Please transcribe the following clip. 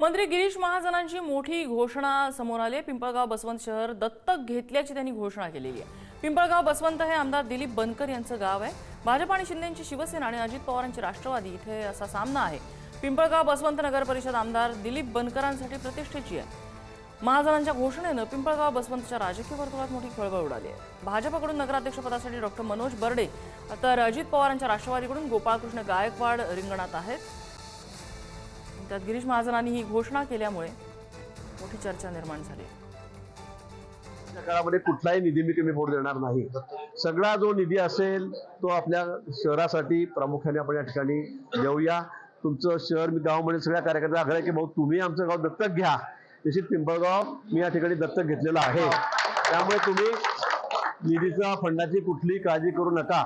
मंत्री गिरीश महाजनांची मोठी घोषणा समोर आली आहे. पिंपळगाव बसवंत शहर दत्तक घेतल्याची त्यांनी घोषणा केलेली आहे. पिंपळगाव बसवंत हे आमदार दिलीप बनकर यांचं गाव आहे. भाजप आणि शिंदेची शिवसेना आणि अजित पवारांची राष्ट्रवादी इथे असा सामना आहे. पिंपळगाव बसवंत नगर परिषद आमदार दिलीप बनकरांसाठी प्रतिष्ठेची आहे. महाजनांच्या घोषणेनं पिंपळगाव बसवंतच्या राजकीय वर्तुळात मोठी खळबळ उडाली आहे. भाजपकडून नगराध्यक्षपदासाठी डॉक्टर मनोज बर्डे तर अजित पवारांच्या राष्ट्रवादीकडून गोपाळकृष्ण गायकवाड रिंगणात आहेत. त्यात गिरीश महाजनांनी ही घोषणा केल्यामुळे मोठी चर्चा निर्माण झाली. त्या काळामध्ये कुठलाही निधी मी कमी पडू देणार नाही. सगळा जो निधी असेल तो आपल्या शहरासाठी प्रामुख्याने आपण या ठिकाणी देऊया. तुमचं शहर मी गावामध्ये सगळ्या कार्यकर्त्यांना आग्रह की भाऊ तुम्ही आमचं गाव दत्तक घ्या. तशी पिंपळगाव मी या ठिकाणी दत्तक घेतलेलं आहे. त्यामुळे तुम्ही निधीचा फंडाची कुठलीही काळजी करू नका.